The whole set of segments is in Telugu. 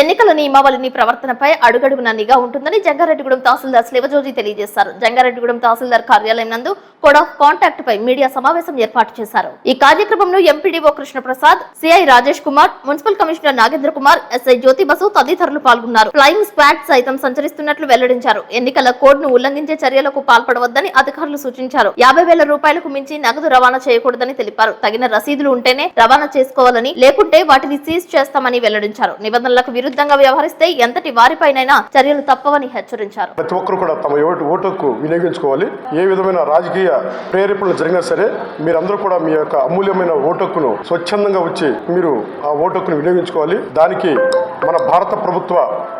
ఎన్నికల నియమావళిని ప్రవర్తనపై అడుగడుగున నిఘా ఉంటుందని జంగారెడ్డిగూడెం తహసీల్దార్ శివజోజి తెలియజేశారు. జంగారెడ్డిగూడెం తహసీల్దార్ కార్యాలయం నందు కోడ్ ఆఫ్ కాంటాక్ట్ పై మీడియా సమావేశం ఏర్పాటు చేశారు. ఈ కార్యక్రమంలో MPDO Krishnaprasad CI Rajesh Kumar municipal commissioner Nagendra Kumar SI Jyothi Basu తదితరులు పాల్గొన్నారు. ఫ్లయింగ్ స్క్వాడ్ సైతం సంచరిస్తున్నట్లు వెల్లడించారు. ఎన్నికల కోడ్ను ఉల్లంఘించే చర్యలకు పాల్పడవద్దని అధికారులు సూచించారు. యాభై వేల రూపాయలకు మించి నగదు రవాణా చేయకూడదని తెలిపారు. తగిన రసీదులు ఉంటేనే రవాణా చేసుకోవాలని లేకుంటే వాటిని సీజ్ చేస్తామని వెల్లడించారు. నిబంధనలకు విరుద్ధంగా వ్యవహరిస్తే ఎంతటి వారిపైనైనా చర్యలు తప్పవని హెచ్చరించారు. ప్రతి ఒక్కరు కూడా తమ ఓటు ఓటుకు వినియోగించుకోవాలి. ఏ విధమైన రాజకీయ ప్రేరేపణలు జరిగినా సరే మీరందరూ కూడా మీ యొక్క అమూల్యమైన ఓటుకును స్వచ్ఛందంగా వచ్చి మీరు ఆ ఓటుకును వినియోగించుకోవాలి. దానికి మన భారత ప్రభుత్వ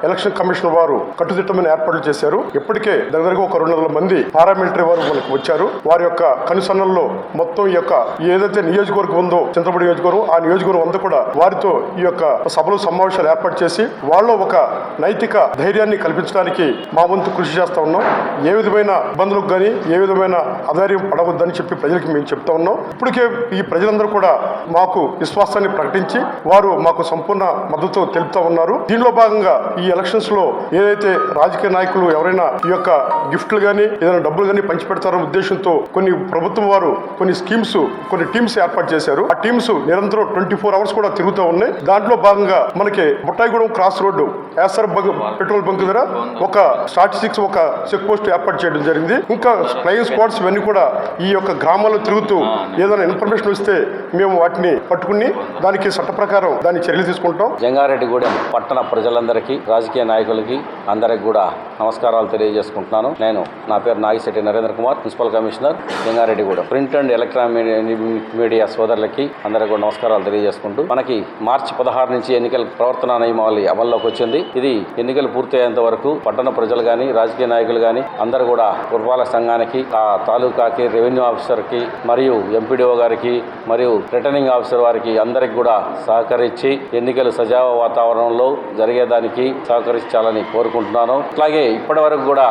ఎలక్షన్ కమిషన్ వారు కట్టుదిట్టమైన ఏర్పాట్లు చేశారు. ఇప్పటికే దగ్గరగా ఒక రెండు వందల మంది పారామిలిటరీ వారు మనకు వచ్చారు. వారి యొక్క కనుసన్నల్లో మొత్తం ఈ యొక్క ఏదైతే నియోజకవర్గం ఉందో చింతపడి నియోజకవర్గం ఆ నియోజకవర్గం అంతా కూడా వారితో ఈ యొక్క సభలు సమావేశాలు ఏర్పాటు చేసి వాళ్ళు ఒక నైతిక ధైర్యాన్ని కల్పించడానికి మా వంతు కృషి చేస్తా ఉన్నాం. ఏ విధమైన ఇబ్బందులకు కానీ ఏ విధమైన అధైర్యం పడవద్దని చెప్పి ప్రజలకు మేము చెప్తా ఉన్నాం. ఇప్పటికే ఈ ప్రజలందరూ కూడా మాకు విశ్వాసాన్ని ప్రకటించి వారు మాకు సంపూర్ణ మద్దతు తెలుపుతా ఉన్నారు. దీనిలో భాగంగా ఈ ఎలక్షన్స్లో ఏదైతే రాజకీయ నాయకులు ఎవరైనా ఈ యొక్క గిఫ్ట్లు కానీ ఏదైనా డబ్బులు కానీ పంచి పెడతారనే ఉద్దేశంతో కొన్ని ప్రభుత్వం వారు కొన్ని స్కీమ్స్ కొన్ని టీమ్స్ ఏర్పాటు చేశారు. ఆ టీమ్స్ నిరంతరం ట్వంటీ ఫోర్ అవర్స్ కూడా తిరుగుతూ ఉన్నాయి. దాంట్లో భాగంగా మనకి Buttayagudem cross road Essar bunk petrol bunk దగ్గర ఒక స్టాటిస్టిక్స్ ఒక చెక్ పోస్ట్ ఏర్పాటు చేయడం జరిగింది. ఇంకా ఫ్లయింగ్ స్క్వాడ్స్ ఇవన్నీ కూడా ఈ యొక్క గ్రామాల్లో తిరుగుతూ ఏదైనా ఇన్ఫర్మేషన్ వస్తే మేము వాటిని పట్టుకుని దానికి చట్ట ప్రకారం దాన్ని చర్యలు తీసుకుంటాం. జంగారెడ్డిగూడెం. పట్టణ ప్రజలందరికీ రాజకీయ నాయకులకి అందరికి కూడా నమస్కారాలు తెలియజేసుకుంటున్నాను. నేను నా పేరు Nagisetti Narendra Kumar municipal commissioner Jangareddygudem print and electronic media సోదరులకి అందరికి కూడా నమస్కారాలు తెలియజేసుకుంటూ మనకి మార్చి పదహారు నుంచి ఎన్నికల ప్రవర్తన నియమావళి అమల్లోకి వచ్చింది. ఇది ఎన్నికలు పూర్తయ్యేంత వరకు పట్టణ ప్రజలు కానీ రాజకీయ నాయకులు కానీ అందరూ కూడా పురపాలక సంఘానికి ఆ తాలూకాకి రెవెన్యూ ఆఫీసర్కి మరియు ఎంపీడీఓ గారికి మరియు రిటర్నింగ్ ఆఫీసర్ వారికి అందరికి కూడా సహకరించి ఎన్నికలు సజావ వాతావరణం వాతావరణంలో జరిగేదానికి సహకరించాలని కోరుకుంటున్నాను. అట్లాగే ఇప్పటి వరకు కూడా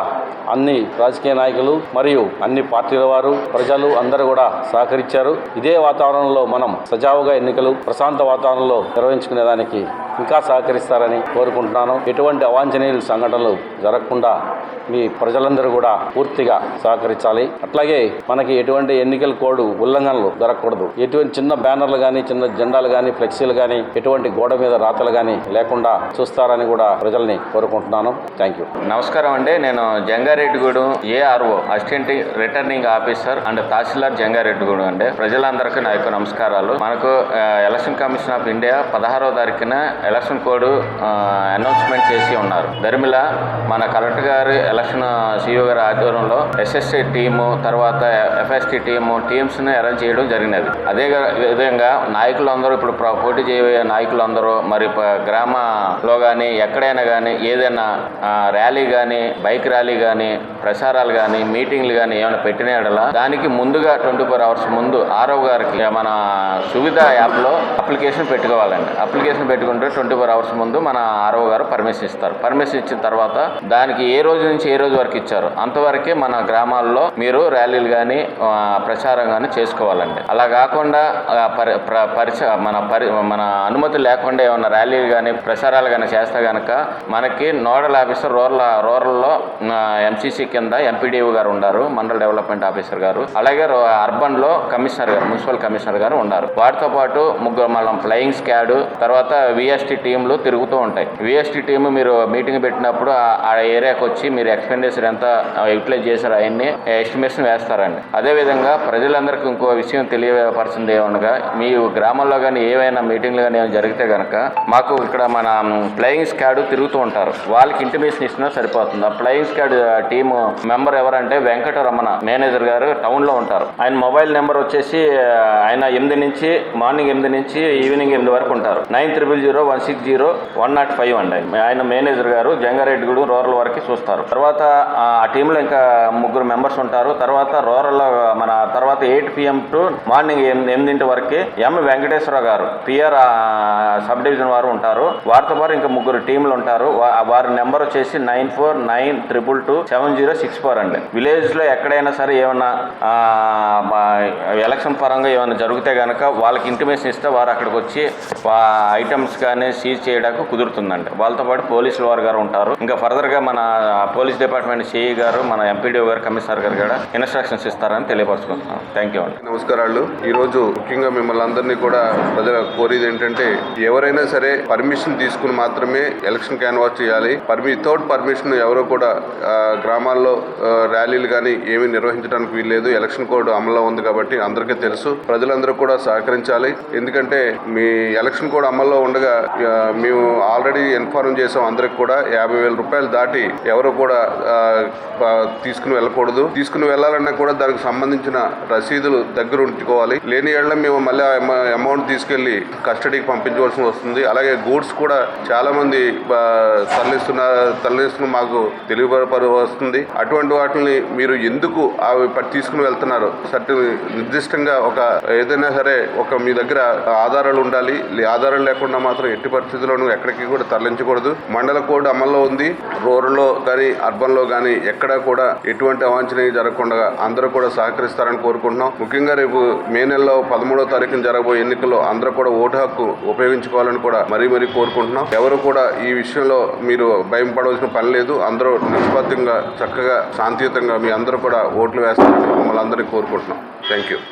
అన్ని రాజకీయ నాయకులు మరియు అన్ని పార్టీల వారు ప్రజలు అందరూ కూడా సహకరించారు. ఇదే వాతావరణంలో మనం సజావుగా ఎన్నికలు ప్రశాంత వాతావరణంలో నిర్వహించుకునేదానికి ఇంకా సహకరిస్తారని కోరుకుంటున్నాను. ఎటువంటి అవాంఛనీయ సంఘటనలు జరగకుండా మీ ప్రజలందరూ కూడా పూర్తిగా సహకరించాలి. అట్లాగే మనకి ఎటువంటి ఎన్నికల కోడ్ ఉల్లంఘనలు జరగకూడదు. ఎటువంటి చిన్న బ్యానర్లు కానీ చిన్న జెండాలు కానీ ఫ్లెక్సీలు కానీ ఎటువంటి గోడ మీద రాతలు కానీ లేకుండా చూస్తారని కూడా ప్రజల్ని కోరుకుంటున్నాను. Thank you. నమస్కారం అండి. నేను Jangareddygudem ARO assistant returning officer and తహసీల్దార్ జంగారెడ్డిగూడెం అండి. ప్రజలందరికీ నా యొక్క నమస్కారాలు. మనకు ఎలక్షన్ కమిషన్ ఆఫ్ ఇండియా పదహారవ తారీఖున ఎలక్షన్ కోడ్ అనౌన్స్మెంట్ చేసి ఉన్నారు. ధర్మిల మన కలెక్టర్ గారు ఎలక్షన్ సిఇఓ గారి ఆధ్వర్యంలో ఎస్ఎస్సి టీము తర్వాత ఎఫ్ఎస్టి టీము టీమ్స్ని అరేంజ్ చేయడం జరిగినది. అదే విధంగా నాయకులందరూ ఇప్పుడు పోటీ చేయబోయే నాయకులందరూ మరి గ్రామంలో కానీ ఎక్కడైనా కానీ ఏదైనా ర్యాలీ కానీ బైక్ ర్యాలీ కానీ ప్రచారాలు కానీ మీటింగ్లు కానీ ఏమైనా పెట్టిన దానికి ముందుగా ట్వంటీ ఫోర్ అవర్స్ ముందు ఆరో గారికి మన సువిధ యాప్లో అప్లికేషన్ పెట్టుకోవాలండి. అప్లికేషన్ పెట్టుకుంటే ట్వంటీ ఫోర్ అవర్స్ ముందు మన ఆరో గారు పర్మిషన్ ఇస్తారు. పర్మిషన్ ఇచ్చిన తర్వాత దానికి ఏ రోజు నుంచి ఏ రోజు వరకు ఇచ్చారు? అంతవరకే మన గ్రామాల్లో మీరు ర్యాలీలు కానీ ప్రచారం కానీ చేసుకోవాలండి. అలా కాకుండా పరి పరిచ మన పరి మన అనుమతి లేకుండా ఏమైనా ర్యాలీలు కానీ ప్రచారాలు కానీ చేస్తే కనుక మనకి నోడల్ ఆఫీసర్ రూరల్ రూరల్లో ఎంసీసీ కింద ఎంపీడీఓ గారు ఉన్నారు మండల్ డెవలప్మెంట్ ఆఫీసర్ గారు. అలాగే అర్బన్లో అర్బన్లో కమిషనర్ గారు మున్సిపల్ కమిషనర్ గారు ఉన్నారు వాటితో పాటు ముగ్గురు మనం ఫ్లయింగ్ స్క్వాడ్ తర్వాత విఎస్ విఎస్టీ టీంలు తిరుగుతూ ఉంటాయి. విఎస్టీ టీం మీరు మీటింగ్ పెట్టినప్పుడు ఆ- ఏరియాకి వచ్చి మీరు ఎక్స్పెండిచర్ ఎంత యూటిలైజ్ చేశారు అవన్నీ ఎస్టిమేషన్ వేస్తారండి. అదేవిధంగా ప్రజలందరికీ ఇంకో విషయం తెలియపరిచింది ఏమనగా మీ గ్రామంలో కానీ ఏవైనా మీటింగ్లు కానీ ఏమైనా జరిగితే కనుక మాకు ఇక్కడ మన ఫ్లయింగ్ స్క్వాడ్ తిరుగుతూ ఉంటారు. వాళ్ళకి ఇంటిమేషన్ ఇచ్చినా సరిపోతుంది. ఆ ఫ్లయింగ్ స్క్వాడ్ టీమ్ మెంబర్ ఎవరంటే వెంకటరమణ మేనేజర్ గారు టౌన్లో ఉంటారు. ఆయన మొబైల్ నెంబర్ వచ్చేసి ఆయన ఎనిమిది నుంచి మార్నింగ్ ఎనిమిది నుంచి ఈవినింగ్ ఎనిమిది వరకు ఉంటారు. Nine triple zero one six zero one nought five అండి. ఆయన మేనేజర్ గారు జంగారెడ్డి జంగారెడ్డిగూడెం రూరల్ వరకు చూస్తారు. తర్వాత ఆ టీంలో ఇంకా ముగ్గురు మెంబర్స్ ఉంటారు. తర్వాత రూరల్ మన తర్వాత ఎయిట్ పిఎం టు మార్నింగ్ ఎనిమిదింటి వరకు ఎం వెంకటేశ్వర గారు పిఆర్ సబ్ డివిజన్ వారు ఉంటారు. వారితో పాటు ఇంకా ముగ్గురు టీంలు ఉంటారు. వారి నెంబర్ వచ్చేసి nine four nine triple two seven zero six four అండి. విలేజ్లో ఎక్కడైనా సరే ఏమైనా ఎలక్షన్ పరంగా ఏమైనా జరిగితే కనుక వాళ్ళకి ఇంటిమేషన్ ఇస్తే వారు అక్కడికి వచ్చి ఐటమ్స్ కానీ అనేది సీజ్ చేయడానికి కుదురుతుందండి వాళ్ళతో పాటు పోలీసుల వారు గారు ఉంటారు. ఇంకా ఫర్దర్గా మన పోలీస్ డిపార్ట్మెంట్ సిఈ గారు మన ఎంపీడీఓ గారు కమిషనర్ గారు కూడా ఇన్స్ట్రక్షన్స్ ఇస్తారని తెలియపరచుకుంటున్నాం. థ్యాంక్ యూ అండి. నమస్కారాలు. ఈ రోజు ముఖ్యంగా మిమ్మల్ని అందరినీ కూడా ప్రజల కోరేది ఏంటంటే ఎవరైనా సరే పర్మిషన్ తీసుకుని మాత్రమే ఎలక్షన్ క్యాన్వాస్ చేయాలి. పర్మి వితౌట్ పర్మిషన్ ఎవరు కూడా గ్రామాల్లో ర్యాలీలు కానీ ఏమీ నిర్వహించడానికి వీల్లేదు. ఎలక్షన్ కోడ్ అమల్లో ఉంది కాబట్టి అందరికీ తెలుసు. ప్రజలందరూ కూడా సహకరించాలి. ఎందుకంటే మీ ఎలక్షన్ కోడ్ అమల్లో ఉండగా మేము ఆల్రెడీ ఇన్ఫార్మ్ చేసాం అందరికి కూడా. యాభై వేల రూపాయలు దాటి ఎవరు కూడా తీసుకుని వెళ్ళకూడదు. తీసుకుని వెళ్ళాలన్నా కూడా దానికి సంబంధించిన రసీదులు దగ్గర ఉంచుకోవాలి. లేని ఏళ్ళ మేము మళ్ళీ అమౌంట్ తీసుకెళ్ళి కస్టడీకి పంపించవలసి వస్తుంది. అలాగే గూడ్స్ కూడా చాలా మంది తరలిస్తున్న తరలిస్తున్న మాకు తెలియపర వస్తుంది అటువంటి వాటిని మీరు ఎందుకు అవి తీసుకుని వెళ్తున్నారు? సర్టి నిర్దిష్టంగా ఒక ఏదైనా సరే ఒక మీ దగ్గర ఆధారాలు ఉండాలి. ఆధారాలు లేకుండా మాత్రం ఎట్టి పరిస్థితుల్లోనూ ఎక్కడికి కూడా తరలించకూడదు. మండల కోడ్ అమల్లో ఉంది. రూరల్లో కానీ అర్బన్లో కానీ ఎక్కడా కూడా ఎటువంటి అవాంఛనీయం జరగకుండా అందరూ కూడా సహకరిస్తారని కోరుకుంటున్నాం. ముఖ్యంగా రేపు మే నెలలో పదమూడో తారీఖున జరగబోయే ఎన్నికల్లో అందరూ కూడా ఓటు హక్కు ఉపయోగించుకోవాలని కూడా మరీ మరీ కోరుకుంటున్నాం. ఎవరు కూడా ఈ విషయంలో మీరు భయం పడవలసిన పని లేదు. అందరూ నిష్పత్తిగా చక్కగా శాంతియుతంగా మీ అందరూ కూడా ఓట్లు వేస్తారని మమ్మల్ని అందరినీ కోరుకుంటున్నాం. Thank you